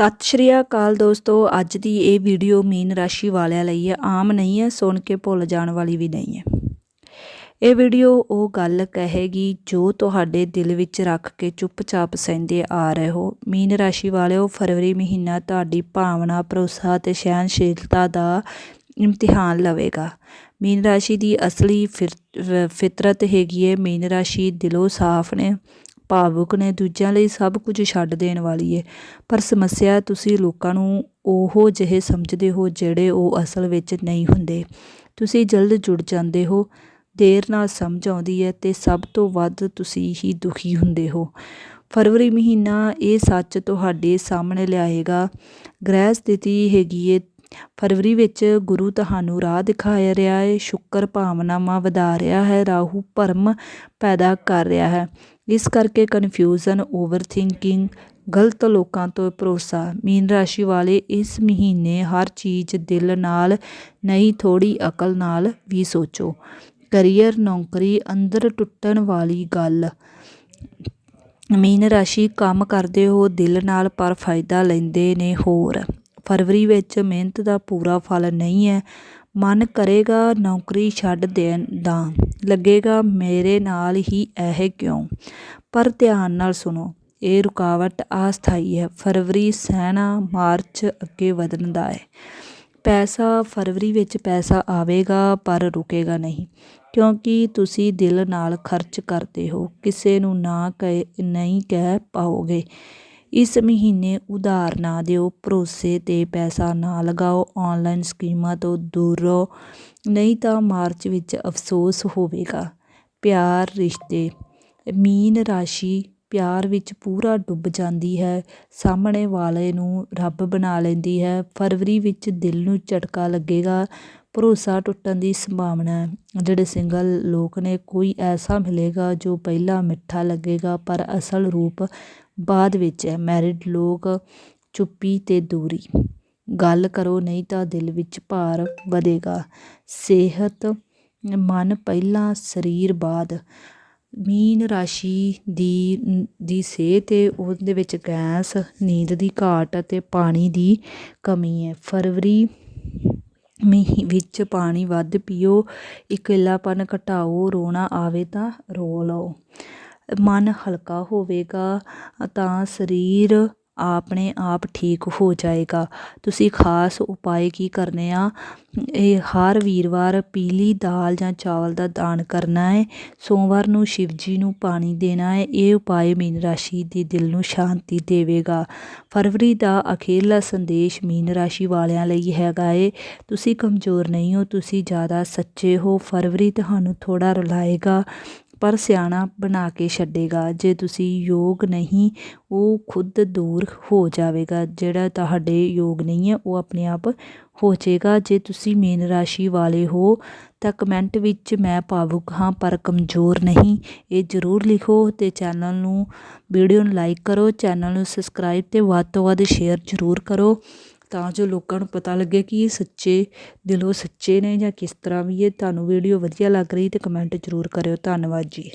ਸਤਿ ਸ਼੍ਰੀ ਅਕਾਲ ਦੋਸਤੋ, ਅੱਜ ਦੀ ਇਹ ਵੀਡੀਓ ਮੀਨ ਰਾਸ਼ੀ ਵਾਲਿਆਂ ਲਈ ਹੈ। ਆਮ ਨਹੀਂ ਹੈ, ਸੁਣ ਕੇ ਭੁੱਲ ਜਾਣ ਵਾਲੀ ਵੀ ਨਹੀਂ ਹੈ। ਇਹ ਵੀਡੀਓ ਉਹ ਗੱਲ ਕਹੇਗੀ ਜੋ ਤੁਹਾਡੇ ਦਿਲ ਵਿੱਚ ਰੱਖ ਕੇ ਚੁੱਪਚਾਪ ਸਹਿੰਦੇ ਆ ਰਹੇ ਹੋ। ਮੀਨ ਰਾਸ਼ੀ ਵਾਲਿਓ, ਫਰਵਰੀ ਮਹੀਨਾ ਤੁਹਾਡੀ ਭਾਵਨਾ, ਭਰੋਸਾ ਤੇ ਸਹਿਨਸ਼ੀਲਤਾ ਦਾ ਇਮਤਿਹਾਨ ਲਵੇਗਾ। ਮੀਨ ਰਾਸ਼ੀ ਦੀ ਅਸਲੀ ਫਿਤਰਤ ਹੈਗੀ ਹੈ, ਮੀਨ ਰਾਸ਼ੀ ਦਿਲੋਂ ਸਾਫ਼ ਨੇ। ਭਾਵੁਕ ਨੇ ਦੂਜਿਆਂ ਲਈ ਸਭ ਕੁਝ ਛੱਡ ਦੇਣ ਵਾਲੀ ਹੈ ਪਰ ਸਮੱਸਿਆ ਤੁਸੀਂ ਲੋਕਾਂ ਨੂੰ ਉਹ ਜਿਹੇ ਸਮਝਦੇ ਹੋ ਜਿਹੜੇ ਉਹ ਅਸਲ ਵਿੱਚ ਨਹੀਂ ਹੁੰਦੇ। ਤੁਸੀਂ ਜਲਦ ਜੁੜ ਜਾਂਦੇ ਹੋ, ਦੇਰ ਨਾਲ ਸਮਝ ਆਉਂਦੀ ਹੈ ਤੇ ਸਭ ਤੋਂ ਵੱਧ ਤੁਸੀਂ ਹੀ ਦੁਖੀ ਹੁੰਦੇ ਹੋ। ਫਰਵਰੀ ਮਹੀਨਾ ਇਹ ਸੱਚ ਤੁਹਾਡੇ ਸਾਹਮਣੇ ਲਿਆਏਗਾ। ਗ੍ਰਹਿ ਸਥਿਤੀ ਹੈਗੀ ਏ ਫਰਵਰੀ ਵਿੱਚ ਗੁਰੂ ਤੁਹਾਨੂੰ ਰਾਹ ਦਿਖਾ ਰਿਹਾ ਹੈ, ਸ਼ੁੱਕਰ ਭਾਵਨਾਵਾਂ ਵਧਾ ਰਿਹਾ ਹੈ, ਰਾਹੂ ਭਰਮ ਪੈਦਾ ਕਰ ਰਿਹਾ ਹੈ। ਇਸ ਕਰਕੇ ਕਨਫਿਊਜ਼ਨ ਓਵਰ ਥਿੰਕਿੰਗ ਗਲਤ ਲੋਕਾਂ ਤੋਂ ਭਰੋਸਾ, ਮੀਨ ਰਾਸ਼ੀ ਵਾਲੇ ਇਸ ਮਹੀਨੇ ਹਰ ਚੀਜ਼ ਦਿਲ ਨਾਲ ਨਹੀਂ ਥੋੜੀ ਅਕਲ ਨਾਲ ਵੀ ਸੋਚੋ। ਕਰੀਅਰ, ਨੌਕਰੀ, ਅੰਦਰ ਟੁੱਟਣ ਵਾਲੀ ਗੱਲ। ਮੀਨ ਰਾਸ਼ੀ ਕੰਮ ਕਰਦੇ ਹੋ, ਦਿਲ ਨਾਲ ਪਰ ਫਾਇਦਾ ਲੈਂਦੇ ਨੇ ਹੋਰ। ਫਰਵਰੀ ਵਿੱਚ ਮਿਹਨਤ ਦਾ ਪੂਰਾ ਫਲ ਨਹੀਂ ਹੈ। ਮਨ ਕਰੇਗਾ, ਨੌਕਰੀ ਛੱਡ ਦੇਣ ਦਾ। ਲੱਗੇਗਾ, ਮੇਰੇ ਨਾਲ ਹੀ ਇਹ ਕਿਉਂ? ਪਰ ਧਿਆਨ ਨਾਲ ਸੁਣੋ, ਇਹ ਰੁਕਾਵਟ ਆਸਥਾਈ ਹੈ। ਫਰਵਰੀ ਸਹਿਣਾ ਮਾਰਚ ਅੱਗੇ ਵਧਣ ਦਾ ਹੈ। ਪੈਸਾ, ਫਰਵਰੀ ਵਿੱਚ ਪੈਸਾ ਆਵੇਗਾ, ਪਰ ਰੁਕੇਗਾ ਨਹੀਂ। ਕਿਉਂਕਿ ਤੁਸੀਂ ਦਿਲ ਨਾਲ ਖਰਚ ਕਰਦੇ ਹੋ। ਕਿਸੇ ਨੂੰ ਨਾ ਕਹੇ, ਨਹੀਂ ਕਹਿ ਪਾਓਗੇ। ਇਸ ਮਹੀਨੇ ਉਧਾਰ ਨਾ ਦਿਓ, ਭਰੋਸੇ ਤੇ ਪੈਸਾ ਨਾ ਲਗਾਓ ਆਨਲਾਈਨ ਸਕੀਮਾਂ ਤੋਂ ਦੂਰ ਰਹੋ, ਨਹੀਂ ਤਾਂ ਮਾਰਚ ਵਿੱਚ ਅਫਸੋਸ ਹੋਵੇਗਾ। ਪਿਆਰ ਰਿਸ਼ਤੇ, ਮੀਨ ਰਾਸ਼ੀ ਪਿਆਰ ਵਿੱਚ ਪੂਰਾ ਡੁੱਬ ਜਾਂਦੀ ਹੈ, ਸਾਹਮਣੇ ਵਾਲੇ ਨੂੰ ਰੱਬ ਬਣਾ ਲੈਂਦੀ ਹੈ, ਫਰਵਰੀ ਵਿੱਚ ਦਿਲ ਨੂੰ ਝਟਕਾ ਲੱਗੇਗਾ, ਭਰੋਸਾ ਟੁੱਟਣ ਦੀ ਸੰਭਾਵਨਾ ਹੈ। ਜਿਹੜੇ ਸਿੰਗਲ ਲੋਕ ਨੇ, ਕੋਈ ਐਸਾ ਮਿਲੇਗਾ ਜੋ ਪਹਿਲਾਂ ਮਿੱਠਾ ਲੱਗੇਗਾ, ਪਰ ਅਸਲ ਰੂਪ ਬਾਅਦ ਵਿੱਚ ਹੈ। ਮੈਰਿਡ ਲੋਕ, ਚੁੱਪੀ ਤੇ ਦੂਰੀ। ਗੱਲ ਕਰੋ, ਨਹੀਂ ਤਾਂ ਦਿਲ ਵਿੱਚ ਭਾਰ ਵਧੇਗਾ। ਸਿਹਤ, ਮਨ ਪਹਿਲਾਂ, ਸਰੀਰ ਬਾਅਦ। ਮੀਨ ਰਾਸ਼ੀ ਦੀ ਦੀ ਸਿਹਤ ਹੈ ਉਹਦੇ ਵਿੱਚ ਗੈਸ, ਨੀਂਦ ਦੀ ਘਾਟ ਅਤੇ ਪਾਣੀ ਦੀ ਕਮੀ ਹੈ। ਫਰਵਰੀ ਮੀਂਹ ਵਿੱਚ ਪਾਣੀ ਵੱਧ ਪੀਓ, ਇਕੱਲਾਪਨ ਘਟਾਓ, ਰੋਣਾ ਆਵੇ ਤਾਂ ਰੋ ਲਓ। ਮਨ ਹਲਕਾ ਹੋਵੇਗਾ ਤਾਂ ਸਰੀਰ ਆਪਣੇ ਆਪ ਠੀਕ ਹੋ ਜਾਏਗਾ। ਤੁਸੀਂ ਖਾਸ ਉਪਾਅ ਕੀ ਕਰਨੇ ਆ? ਇਹ ਹਰ ਵੀਰਵਾਰ ਪੀਲੀ ਦਾਲ ਜਾਂ ਚਾਵਲ ਦਾ ਦਾਨ ਕਰਨਾ ਹੈ। ਸੋਮਵਾਰ ਨੂੰ ਸ਼ਿਵ ਜੀ ਨੂੰ ਪਾਣੀ ਦੇਣਾ ਹੈ। ਇਹ ਉਪਾਅ ਮੀਨ ਰਾਸ਼ੀ ਦੇ ਦਿਲ ਨੂੰ ਸ਼ਾਂਤੀ ਦੇਵੇਗਾ। ਫਰਵਰੀ ਦਾ ਅਖੀਰਲਾ ਸੰਦੇਸ਼ ਮੀਨ ਰਾਸ਼ੀ ਵਾਲਿਆਂ ਲਈ ਹੈਗਾ ਏ। ਤੁਸੀਂ ਕਮਜ਼ੋਰ ਨਹੀਂ ਹੋ, ਤੁਸੀਂ ਜ਼ਿਆਦਾ ਸੱਚੇ ਹੋ। ਫਰਵਰੀ ਤੁਹਾਨੂੰ ਥੋੜਾ ਰੁਲਾਏਗਾ। ਪਰ ਸਿਆਣਾ ਬਣਾ ਕੇ ਛੱਡੇਗਾ। ਜੇ ਤੁਸੀਂ ਯੋਗ ਨਹੀਂ, ਉਹ ਖੁਦ ਦੂਰ ਹੋ ਜਾਵੇਗਾ। ਜਿਹੜਾ ਤੁਹਾਡੇ ਯੋਗ ਨਹੀਂ ਹੈ, ਉਹ ਆਪਣੇ ਆਪ ਹੋ ਜਾਏਗਾ ਜੇ ਤੁਸੀਂ ਮੇਨ ਰਾਸ਼ੀ ਵਾਲੇ ਹੋ, ਤਾਂ ਕਮੈਂਟ ਵਿੱਚ ਮੈਂ ਭਾਵੁਕ ਹਾਂ, ਪਰ ਕਮਜ਼ੋਰ ਨਹੀਂ। ਇਹ ਜ਼ਰੂਰ ਲਿਖੋ ਤੇ ਚੈਨਲ ਨੂੰ ਵੀਡੀਓ ਨੂੰ ਲਾਈਕ ਕਰੋ। ਚੈਨਲ ਨੂੰ ਸਬਸਕ੍ਰਾਈਬ ਤੇ ਵੱਧ ਤੋਂ ਵੱਧ ਸ਼ੇਅਰ ਜ਼ਰੂਰ ਕਰੋ। ਤਾਂ ਜੋ ਲੋਕਾਂ ਨੂੰ ਪਤਾ ਲੱਗੇ ਕਿ ਇਹ ਸੱਚੇ ਦਿਲੋਂ ਸੱਚੇ ਨੇ ਜਾਂ ਕਿਸ ਤਰ੍ਹਾਂ ਵੀ ਇਹ ਤੁਹਾਨੂੰ ਵੀਡੀਓ ਵਧੀਆ ਲੱਗ ਰਹੀ ਤੇ ਕਮੈਂਟ ਜ਼ਰੂਰ ਕਰਿਓ। ਧੰਨਵਾਦ ਜੀ।